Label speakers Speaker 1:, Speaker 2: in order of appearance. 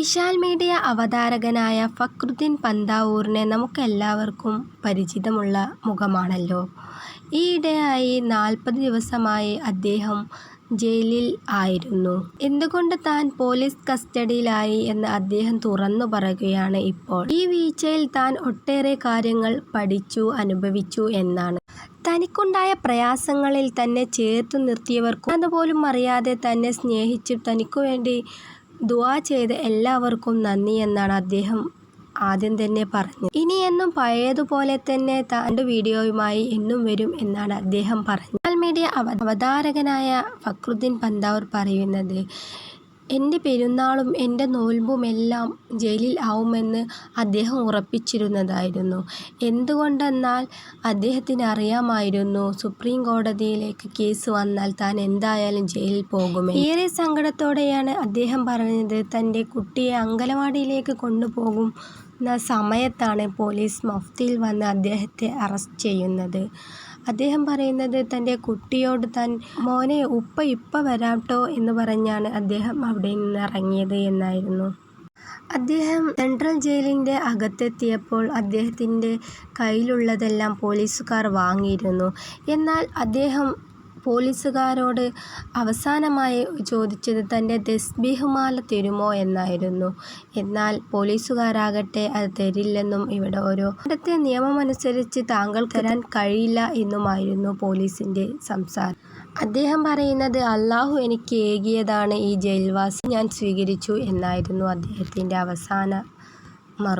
Speaker 1: Vishal media അവതാരകനായ ഫക്രുദ്ദീൻ പന്താവൂറിനെ നമുക്കെല്ലാവർക്കും പരിചിതമുള്ള മുഖമാണല്ലോ. ഈയിടെയായി നാൽപ്പത് ദിവസമായി അദ്ദേഹം ജയിലിൽ ആയിരുന്നു. എന്തുകൊണ്ട് താൻ പോലീസ് കസ്റ്റഡിയിലായി എന്ന് അദ്ദേഹം തുറന്നു പറയുകയാണ് ഇപ്പോൾ. ഈ വീഴ്ചയിൽ താൻ ഒട്ടേറെ കാര്യങ്ങൾ പഠിച്ചു, അനുഭവിച്ചു എന്നാണ്. തനിക്കുണ്ടായ പ്രയാസങ്ങളിൽ തന്നെ ചേർത്ത് നിർത്തിയവർക്കും അതുപോലും അറിയാതെ തന്നെ സ്നേഹിച്ച് തനിക്കുവേണ്ടി ദുആ ചെയ്ത എല്ലാവർക്കും നന്ദി എന്നാണ് അദ്ദേഹം ആദ്യം തന്നെ പറഞ്ഞു ഇനി എന്നും പഴയതുപോലെ തന്നെ തന്റെ വീഡിയോയുമായി എന്നും വരും എന്നാണ് അദ്ദേഹം പറഞ്ഞു സോഷ്യൽ മീഡിയ അവതാരകനായ ഫക്രുദ്ദീൻ പന്താവൂർ പറയുന്നത്. എന്റെ പെരുന്നാളും എന്റെ നോൽമ്പുമെല്ലാം ജയിലിൽ ആവുമെന്ന് അദ്ദേഹം ഉറപ്പിച്ചിരുന്നതായിരുന്നു. എന്തുകൊണ്ടെന്നാൽ അദ്ദേഹത്തിന് അറിയാമായിരുന്നു സുപ്രീം കോടതിയിലേക്ക് കേസ് വന്നാൽ താൻ എന്തായാലും ജയിലിൽ പോകുമെന്ന്. ഏറെ സങ്കടത്തോടെയാണ് അദ്ദേഹം പറഞ്ഞത് തന്റെ കുട്ടിയെ അങ്കലവാടിയിലേക്ക് കൊണ്ടുപോകും സമയത്താണ് പോലീസ് മഫ്തിയിൽ വന്ന് അദ്ദേഹത്തെ അറസ്റ്റ് ചെയ്യുന്നത്. അദ്ദേഹം പറയുന്നത് തന്റെ കുട്ടിയോട് താൻ മോനെ ഉപ്പ ഇപ്പോ വരാട്ടോ എന്ന് പറഞ്ഞാണ് അദ്ദേഹം അവിടെ നിന്ന് ഇറങ്ങിയത് എന്നായിരുന്നു. അദ്ദേഹം സെൻട്രൽ ജയിലിന്റെ അകത്തെത്തിയപ്പോൾ അദ്ദേഹത്തിന്റെ കയ്യിലുള്ളതെല്ലാം പോലീസുകാർ വാങ്ങിയിരുന്നു. എന്നാൽ അദ്ദേഹം പോലീസുകാരോട് അവസാനമായി ചോദിച്ചത് തന്റെ ദസ്ബിഹുമാല മാല തരുമോ എന്നായിരുന്നു. എന്നാൽ പോലീസുകാരാകട്ടെ അത് തരില്ലെന്നും ഇവിടെ ഒരു ഇവിടുത്തെ നിയമമനുസരിച്ച് താങ്കൾ തരാൻ കഴിയില്ല എന്നുമായിരുന്നു പോലീസിന്റെ സംസാരം. അദ്ദേഹം പറയുന്നത് അള്ളാഹു എനിക്ക് ഏകിയതാണ് ഈ ജയിൽവാസം ഞാൻ സ്വീകരിച്ചു എന്നായിരുന്നു അദ്ദേഹത്തിന്റെ അവസാന മറുപടി.